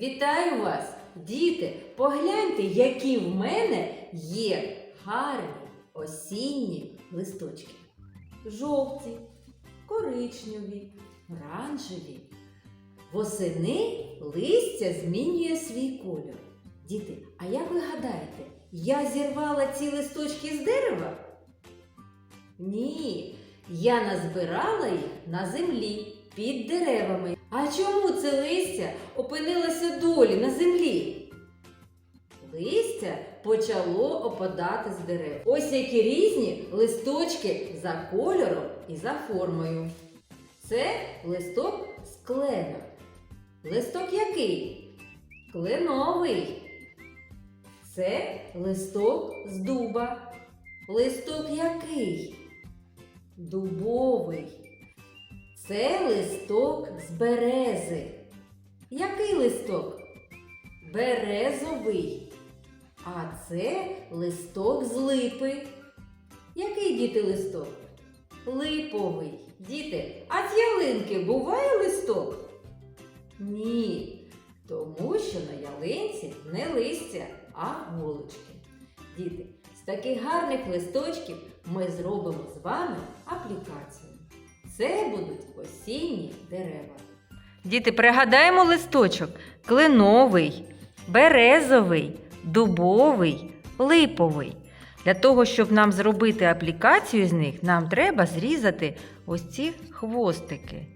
Вітаю вас, діти! Погляньте, які в мене є гарні осінні листочки. Жовті, коричневі, оранжеві. Восени листя змінює свій кольор. Діти, а як ви гадаєте, я зірвала ці листочки з дерева? Ні, я назбирала їх на землі під деревами. А чому це листя опинилося долі на землі? Листя почало опадати з дерев. Ось які різні листочки за кольором і за формою. Це листок з клена. Листок який? Кленовий. Це листок з дуба. Листок який? Дубовий. Це листок з берези. Який листок? Березовий. А це листок з липи. Який діти листок? Липовий. Діти, а з ялинки буває листок? Ні. Тому що на ялинці не листя, а голочки. Діти, з таких гарних листочків ми зробимо з вами аплікацію. Це будуть осінні дерева. Діти, пригадаємо листочок: кленовий, березовий, дубовий, липовий. Для того, щоб нам зробити аплікацію з них, нам треба зрізати ось ці хвостики.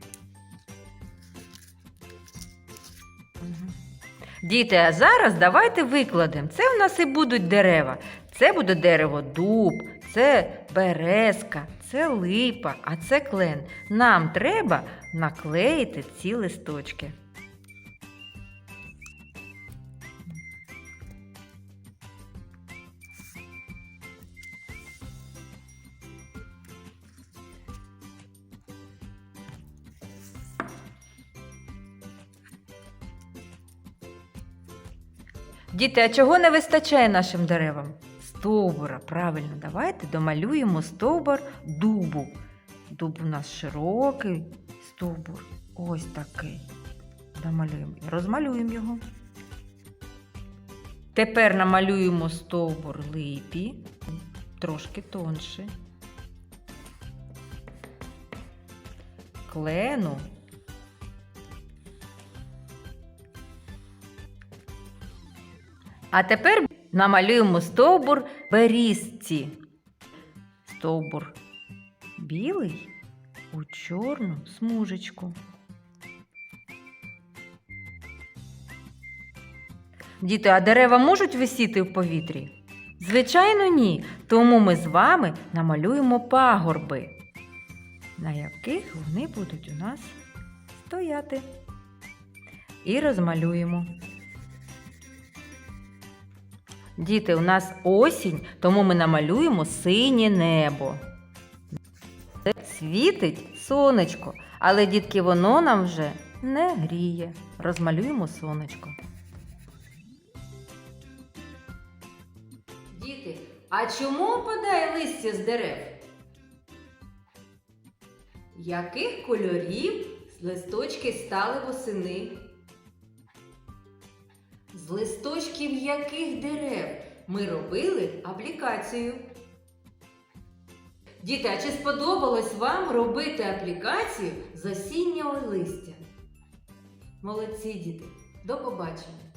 Діти, а зараз давайте викладемо. Це в нас і будуть дерева. Це буде дерево дуб, це березка, це липа, а це клен. Нам треба наклеїти ці листочки. Діти, а чого не вистачає нашим деревам? Стовбура, правильно, давайте домалюємо стовбур дубу. Дуб у нас широкий стовбур. Ось такий. Домалюємо. Розмалюємо його. Тепер намалюємо стовбур липі, трошки тонше. Клену. А тепер намалюємо стовбур берізці. Стовбур білий у чорну смужечку. Діти, а дерева можуть висіти в повітрі? Звичайно, ні. Тому ми з вами намалюємо пагорби, на яких вони будуть у нас стояти. І розмалюємо. Діти, у нас осінь, тому ми намалюємо синє небо. Світить сонечко, але дітки, воно нам вже не гріє. Розмалюємо сонечко. Діти, а чому опадає листя з дерев? Яких кольорів листочки стали восени? Листочків яких дерев ми робили аплікацію? Діти, а чи сподобалось вам робити аплікацію з осіннього листя? Молодці, діти! До побачення!